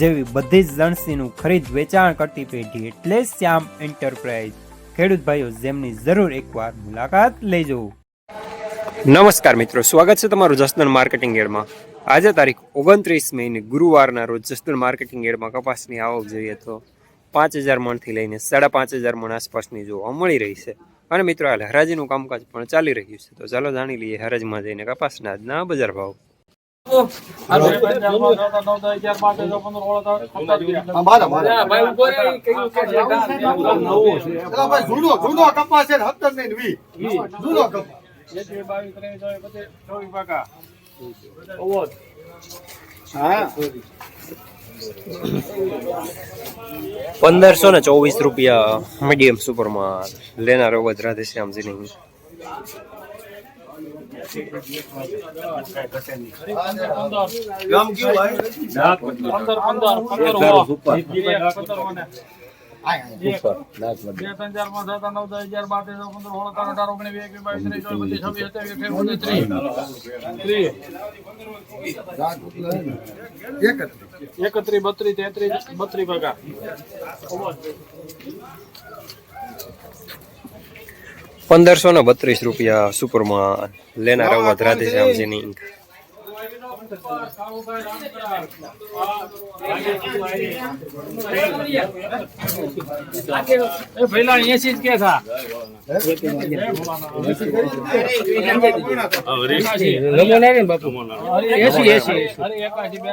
જેવી બધી જ લણસીનું ખરીદ વેચાણ કરતી પેઢી એટલે શ્યામ એન્ટરપ્રાઇઝ. ખેડૂત ભાઈઓ, જેમની જરૂર એકવાર મુલાકાત લેજો. નમસ્કાર મિત્રો, સ્વાગત છે તમારું જસદણ માર્કેટિંગ એડમાં. આજે તારીખ ઓગણત્રીસ મહિને ગુરુવારના રોજ જસદણ માર્કેટિંગ એડમાં કપાસની આવક જોઈએ તો પાંચ હજાર મણથી લઈને સાડા પાંચ હજાર મણ આસપાસની જોવા મળી રહી છે. અને મિત્રો, હાલ હરાજીનું કામકાજ પણ ચાલી રહ્યું છે. તો ચાલો જાણી લઈએ હરાજમાં જઈને કપાસના આજના બજાર ભાવ. પંદરસો ને ચોવીસ રૂપિયા મીડિયમ સુપરમાં લેનાર અવધ રાધેશ્યામજીની. ગામ કયું એકત્રીસ બત્રીસ તેત્રીસ બત્રીસ પગાર પંદરસો ને બત્રીસ રૂપિયા સુપરમાં લેનાર અવધ રાધેશ્યામજીની એ પહેલા એસી જ કે થા એસી એસી એકાશી બે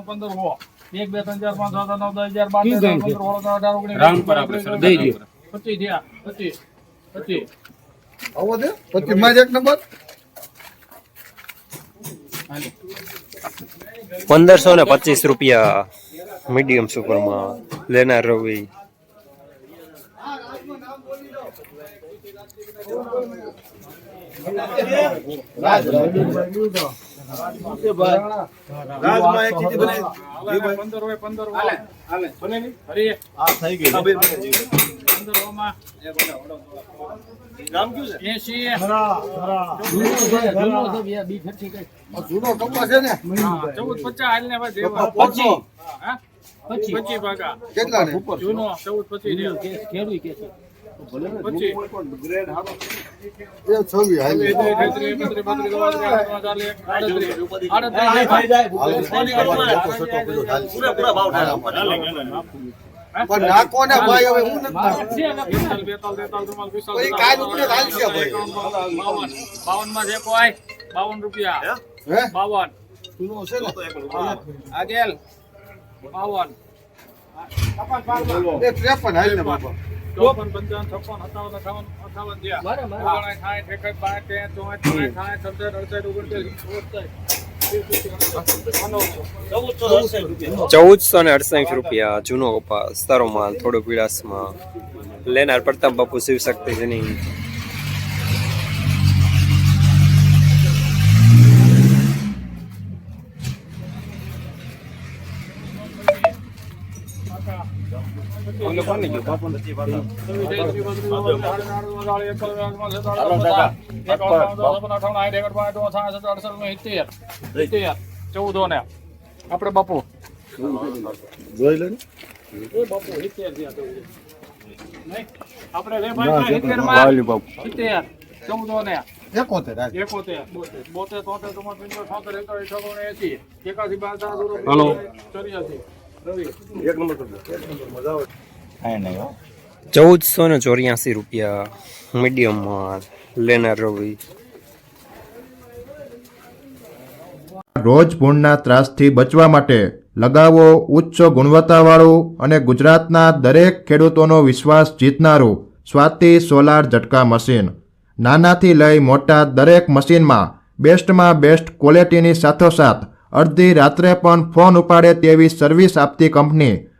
પંદર હો એક બે ત્રણ પાંચ નવ દસ હજાર બાર અઢાર ઓગણીસ પચીસ થયા પચીસ પચીસ એક નંબર? પંદરસો ને પચીસ રૂપિયા મીડિયમ સુપરમાં લેનાર રવિ. પંદર હોય પંદર હોય? થઈ ગઈ પંદર હોમાં કયું છે એસી જૂનો છે ને ચૌદ પચાસ હાલ ને ભાઈ દેવા. કપાસ પોચો. હા? પચીસ ભાગા કેટલા ને જૂનો ચૌદ પચીસ રહ્યા. પચીસ એ છવ્વીસ હાલ એકત્રીસ, એકત્રીસ, એકત્રીસ, બત્રીસ, ચોત્રીસ, આડત્રીસ, આડત્રીસ, આડત્રીસ, પણ નાખો ને ભાઈ હવે હું નથી નાખતો. કાંઈ ઉપરે હાલશે ભાઈ. બાવન. બાવનમાં જે કોઈ બાવન રૂપિયા. બાવન. જૂનો છે ને? આગેલ. બાવન. ત્રેપન હાલ ને બાપા. ચોપન પંચાવન છપ્પન સત્તાવન અઠાવન અઠાવન થાય. ઓગણસાઠ, સાઠ એકસઠ બાસઠ ચોસઠ સાઠ સત્તર અડસઠ ઓગણચાલીસ. ચૌદસો ને અડસઠ રૂપિયા જૂનો કપાસ સારો માલ થોડો પીળાસમાં લેનાર પ્રતાપ બાપુ શક્તિજીની ચૌદો ને આપડે બાપુ જોઈ લે એ બાપુ સિત્તેર ભાઈ સિત્તેરમાં ચૌદો ને હાલ બોતેર. તોતેર ચુમ્મોતેર પંચોતેર ચૌદસો ને ચોર્યાસી રૂપિયા મીડિયમ માલ લેનાર રવિ. રોજ ભૂણના ત્રાસથી બચવા માટે લગાવો ઉચ્ચ ગુણવત્તાવાળું અને ગુજરાતના દરેક ખેડૂતોનો વિશ્વાસ જીતનારું સ્વાતિ સોલાર ઝટકા મશીન. નાનાથી લઈ મોટા દરેક મશીનમાં બેસ્ટમાં બેસ્ટ ક્વોલિટીની સાથોસાથ અડધી રાત્રે પણ ફોન ઉપાડે તેવી સર્વિસ આપતી કંપની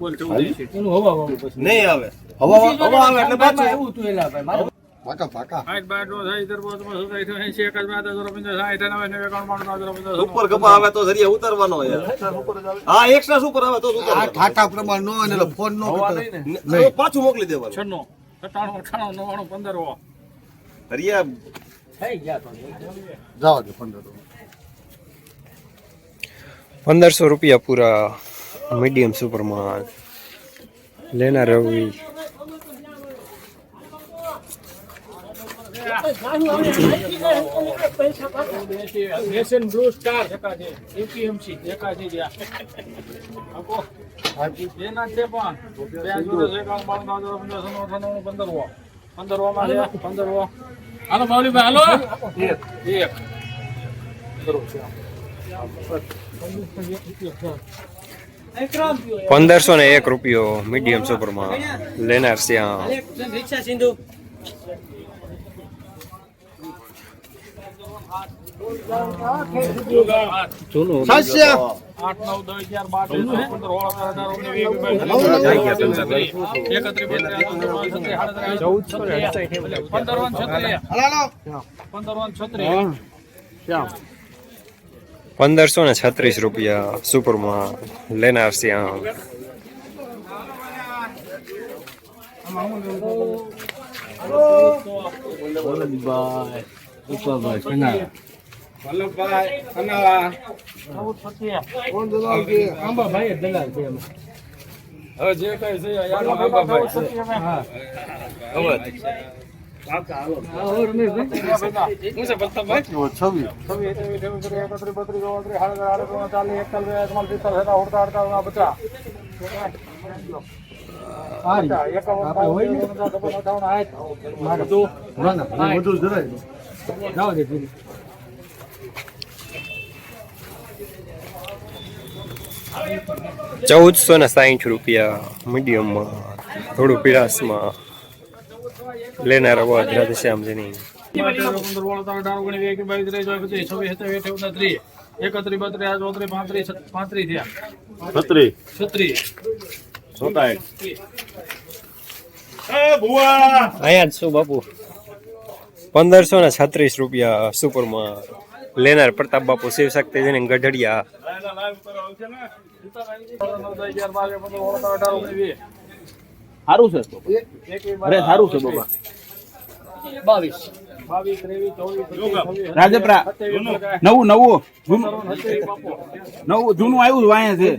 બોલ એનું હવા વાળું પછી. નહીં આવે. હવા હવા આવે એટલે પાછું એવું તું એલા ભાઈ પાકા પાકા. આઠ બાર નો થાય ઇધરમાં સુધાઈ થાય એસી એક જ બાદ હજાર પંદર નવે નવે એકાવન બાણું હજાર ઉપર કપા આવે તો જરીએ ઉતારવાનો હા એક્સ્ટ્રા સુપર આવે. તો જ આ ઠાઠા પ્રમાણ નો હોય ફોન નો હવા કરતા. નહીં ને. ને, તો પાછું મોકલી દેવાનું. છન્નું અઠાણું પંદર હોવા હરિયા જવા દે પંદર પંદરસો રૂપિયા પૂરા મીડિયમ સુપરમાં લેના રવિ. નેશન બ્લુ સ્ટાર એકા છે એપીએમસી એકા છે જ્યાં આપો. એના છે પણ. બે જોડે પંદર અઠાણું પંદર હોવા પંદર હોવામાં છે પંદર હોવા હાલો બાવલીભાઈ હાલો. એક. એક. પંદરસો ને એક રૂપિયો મીડિયમ સુપરમાં. લેનાર શ્યામ. સાસ્ય આઠ નવ દસ અગિયાર બાર તેર ચૌદ પંદર વન છત્રીસ છત્રીસ પંદરસો ને છત્રીસ રૂપિયા સુપરમાં લેનાર છે હવે જે કઈ છે ચૌદસો ને સાહીઠ રૂપિયા મીડિયમમાં થોડું પીરાસમાં લેનાર અવાજ રાધેશ્યામજીની એકત્રીસ બત્રીસ ચોત્રીસ પાંત્રીસ પાંત્રીસ થયા છત્રી છત્રીસ અહીંયા જ શું બાપુ. પંદરસો ને છત્રીસ રૂપિયા સુપરમાં લેનાર પ્રતાપ બાપુ શિવ શક્તિજીની ગઢડિયા. સારું છે અરે સારું છે બાબા બાવીસ. રાજપરા. નવું નવું. જૂનું. નવું જૂનું આવ્યું છે વાંહે છે.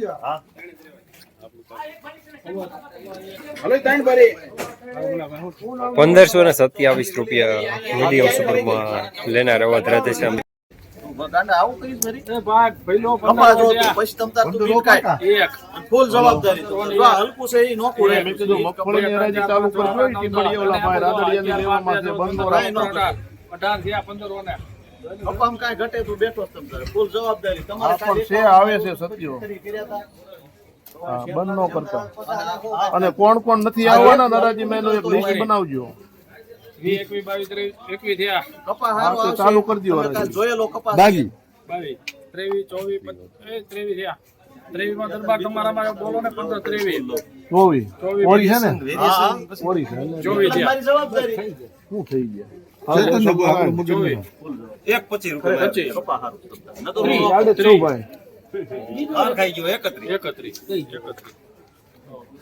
પંદરસો ને સત્યાવીસ રૂપિયા મીડિયમ સુપરમાં લેનાર અવાજ રાધેશ્યામ આવું કરીશ ફરી એ ભાગ પહેલો પંદર પછી તમ તાર તું બીટ એક. ફૂલ જવાબદારી તો. જો આ હલકું છે એ નોખું રહે મેં કીધું મગફળીની હરાજી ચાલુ કરજો ટીમ્બડી ઓલા ભાઈ રાદડિયાની લેવામાં છે, બંધ રાખો. અઢાર થયા પંદર ઓને કપામાં કાંઈ ઘટે તું બેઠો તમ તારે. ફૂલ જવાબદારી. તમારે પણ છે આવે છે સત્યો. હા, બંધ ન કરતા. અને કોણ કોણ નથી આવવાના દાદાજી મેં એનું એક લિસ્ટ બનાવજો. વીસ એકવીસ બાવીસ ત્રેવીસ એકવીસ થયા. કપા હારો આવશે. ચાલુ કરી હરાજી. જોયેલો કપાસ દાગી. બાવીસ ત્રેવીસ ચોવીસ પચ- ત્રેવીસ થયા. ત્રેવીસમાં દરબાર તમારામાં બોલો ને પંદર ત્રેવીસ. ચોવીસ. ઓરી છે ને? હા, હા. ઓરી છે. એટલે ચોવીસ જવાબદારી. શું થઈ ગયા? ચોવીસ. એક પચીસ રૂપિયા પચીસ. કપા હારું. તમ તારે. ન તો સાડે છ ભાઈ હાર ખાઈ ગયો એકત્રીસ. એકત્રીસ. એકત્રીસ.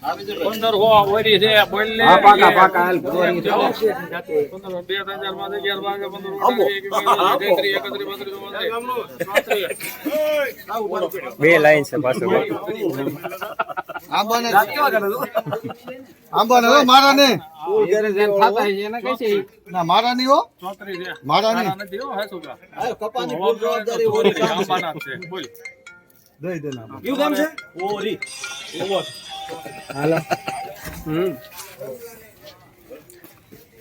પંદર હો વરી છે બોલ હા, પાકા, પાકા, હાલ, બોરી છે. પંદર બે ત્રણ ચાર અગિયાર બાર પંદર ચોત્રીસ બે લાઈન છે પાછું આંબાને આંબાને હો, મારા ને ના મારા નહીં હો મારા નહીં નથી હો હે છોકરા. આંબાના છે. બોલ. દઈ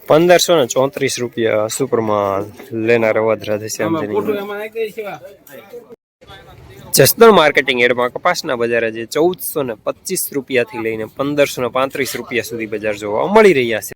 પંદરસો ને ચોત્રીસ રૂપિયા સુપરમાં લેનાર અવધ રાધેશ્યામજીની જસદણ માર્કેટિંગ એડમાં કપાસના બજાર આજે ચૌદસો ને પચીસ રૂપિયાથી લઈને પંદરસો ને પાંત્રીસ રૂપિયા સુધી બજાર જોવા મળી રહ્યા છે.